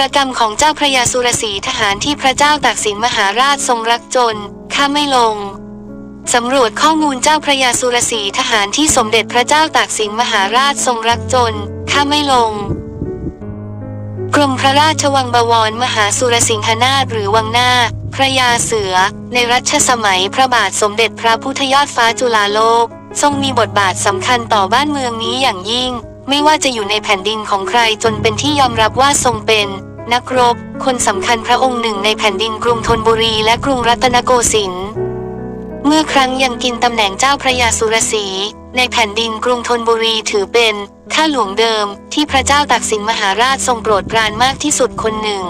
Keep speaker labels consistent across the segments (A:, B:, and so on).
A: รกรรมของเจ้าพระยาสุรสีทหารที่พระเจ้าตากสินมหาราชทรงรักจนข้าไม่ลงสำรวจข้อมูลเจ้าพระยาสุรสีทหารที่สมเด็จพระเจ้าตากสินมหาราชทรงรักจนข้าไม่ลง กรมพระราชวังบวรมหาสุรสิงหนาถหรือวังหน้า พระยาเสือ ในรัชสมัยพระบาทสมเด็จพระพุทธยอดฟ้าจุฬาโลก ทรงมีบทบาทสำคัญต่อบ้านเมืองนี้อย่างยิ่ง ไม่ว่าจะอยู่ในแผ่นดินของใครจนเป็นที่ยอมรับว่าทรงเป็น นักรบ คนสำคัญพระองค์หนึ่งในแผ่นดินกรุงธนบุรีและกรุงรัตนโกสินทร์ เมื่อครั้งยังกินตำแหน่งเจ้าพระยาสุรสี ในแผ่นดินกรุงธนบุรีถือเป็นข้าหลวงเดิมที่พระเจ้าตากสินมหาราชทรงโปรดปรานมากที่สุดคนหนึ่ง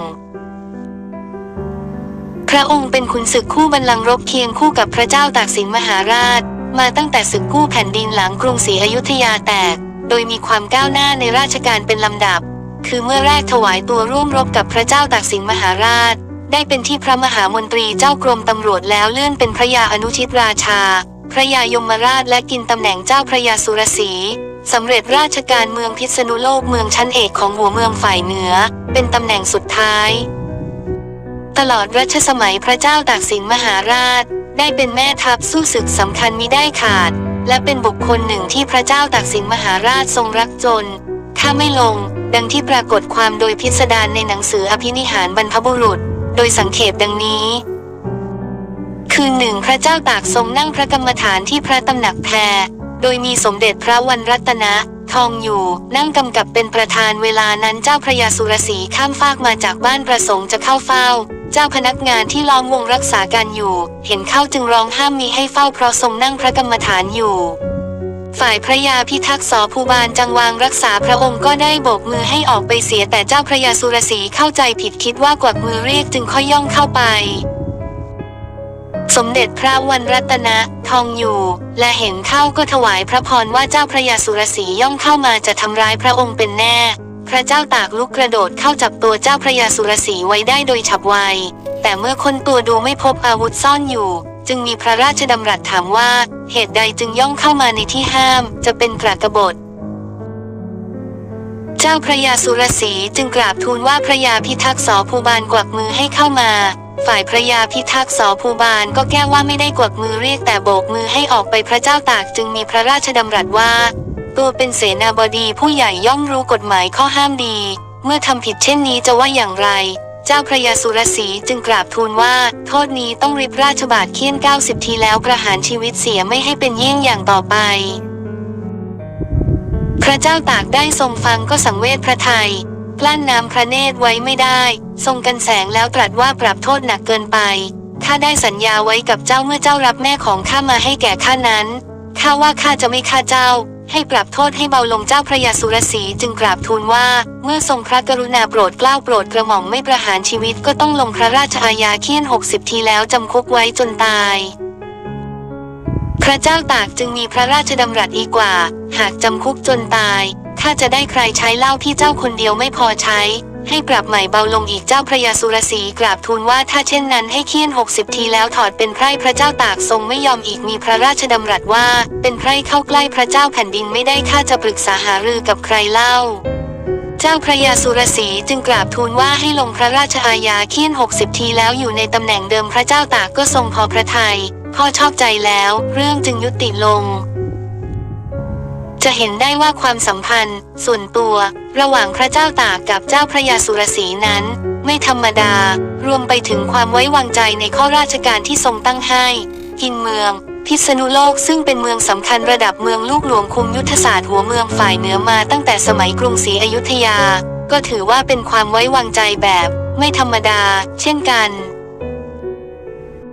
A: พระองค์เป็นขุนศึกคู่บัลลังรบเคียงคู่กับพระเจ้าตากสินมหาราช มาตั้งแต่ศึกกู้แผ่นดินหลังกรุงศรีอยุธยาแตก โดยมีความก้าวหน้าในราชการเป็นลำดับ คือเมื่อแรกถวายตัวร่วมรบกับพระเจ้าตากสินมหาราช ได้เป็นที่พระมหามนตรีเจ้ากรมตำรวจแล้วเลื่อนเป็นพระยาอนุชิตราชา พระยายมราชและกินตำแหน่งเจ้าพระยาสุรสีสำเร็จราชการเมืองพิษณุโลกเมืองชั้นเอกของหัวเมืองฝ่ายเหนือ เป็นตำแหน่งสุดท้าย ตลอดรัชสมัยพระเจ้าตากสินมหาราช ได้เป็นแม่ทัพสู้ศึกสำคัญมิได้ขาด และเป็นบุคคลหนึ่งที่พระเจ้าตากสินมหาราชทรงรักจน ข้าไม่ลง ดังที่ปรากฏความโดยพิสดารในหนังสืออภินิหารบรรพบุรุษ โดยสังเขปดังนี้ คืนหนึ่งพระเจ้าตากทรงนั่งพระกรรมฐานที่พระตำหนักแพร โดยมีสมเด็จพระวันรัตนะทองอยู่นั่งกำกับเป็นประธานเวลานั้นเจ้าพระยาสุรสีข้ามฟากมาจากบ้านประสงค์จะเข้าเฝ้า เจ้าพนักงานที่ล้อมวงรักษาการอยู่ เห็นเข้าจึงร้องห้ามมีให้เฝ้าเพราะทรงนั่งพระกรรมฐานอยู่ ฝ่ายพระยาพิทักษ์สอภูบาลจังวางรักษาพระองค์ก็ได้โบกมือให้ออกไปเสียแต่เจ้าพระยาสุรสีเข้าใจผิดคิดว่ากวักมือเรียกจึงค่อยย่องเข้าไป สมเด็จพระวันรัตนะทองอยู่ และเห็นเข้าก็ถวายพระพรว่าเจ้าพระยาสุรสีย่องเข้ามาจะทำร้ายพระองค์เป็นแน่ พระเจ้าตากลุกกระโดดเข้าจับตัวเจ้าพระยาสุรสีไว้ได้โดยฉับไวแต่เมื่อคนตัวดูไม่พบอาวุธซ่อนอยู่ จึงมีพระราชดำรัสถามว่า เหตุใดจึงย่องเข้ามาในที่ห้าม จะเป็นกระกบฏเจ้าพระยาสุรสีจึงกราบทูลว่าพระยาพิทักษ์สอภูบาลกวักมือให้เข้ามา ฝ่ายพระยาพิทักษ์สอภูบาลก็แก้ว่าไม่ได้กวักมือเรียกแต่โบกมือให้ออกไปพระเจ้าตากจึงมีพระราชดำรัสว่า ตัวเป็นเสนาบดีผู้ใหญ่ย่อมรู้กฎหมายข้อห้ามดี เมื่อทำผิดเช่นนี้จะว่าอย่างไร เจ้าพระยาสุรสีจึงกราบทูลว่า โทษนี้ต้องริบราชบาทเคี่ยน 90 ทีแล้วประหารชีวิตเสียไม่ให้เป็นเยี่ยงอย่างต่อไป พระเจ้าตากได้ทรงฟังก็สังเวชพระทัยกลั้นน้ำพระเนตรไว้ไม่ได้ ทรงกันแสงแล้วตรัสว่าปรับโทษหนักเกินไปข้าได้สัญญาไว้กับเจ้าเมื่อเจ้ารับแม่ของข้ามาให้แก่ข้านั้นข้าว่าข้าจะไม่ฆ่าเจ้า ให้ปรับโทษให้เบาลงเจ้าพระยาสุรสี จึงกราบทูลว่า เมื่อทรงพระกรุณาโปรดเกล้าโปรดกระหม่อมไม่ประหารชีวิตก็ต้องลงพระราชอาญาเคี่ยน 60 ทีแล้วจำคุกไว้จนตาย พระเจ้าตากจึงมีพระราชดำรัสอีกว่า หากจำคุกจนตายข้าจะได้ใครใช้เล่าพี่เจ้าคนเดียวไม่พอใช้ ให้ปรับใหม่เบาลงอีกเจ้าพระยาสุรสี กราบทูลว่าถ้าเช่นนั้นให้เคี่ยน 60 ทีแล้วถอดเป็นไพร่พระเจ้าตากทรงไม่ยอมอีกมีพระราชดำรัสว่า เป็นไพร่เข้าใกล้พระเจ้าแผ่นดินไม่ได้ข้าจะปรึกษาหารือกับใครเล่าเจ้าพระยาสุรสีจึงกราบทูลว่าให้ลงพระราชอาญาเคี่ยน 60 ทีแล้วอยู่ในตำแหน่งเดิมพระเจ้าตากก็ทรงพอพระทยัยพ่อชอบใจแล้ว เรื่องจึงยุติลง จะเห็นได้ว่าความสัมพันธ์ ส่วนตัว ระหว่างพระเจ้าตากกับเจ้าพระยาสุรสีนั้น ไม่ธรรมดา รวมไปถึงความไว้วางใจในข้อราชการที่ทรงตั้งให้ กินเมือง พิษณุโลกซึ่งเป็นเมืองสำคัญระดับเมืองลูกหลวงคุมยุทธศาสตร์หัวเมืองฝ่ายเหนือมาตั้งแต่สมัยกรุงศรีอยุธยา ก็ถือว่าเป็นความไว้วางใจแบบ ไม่ธรรมดา เช่นกัน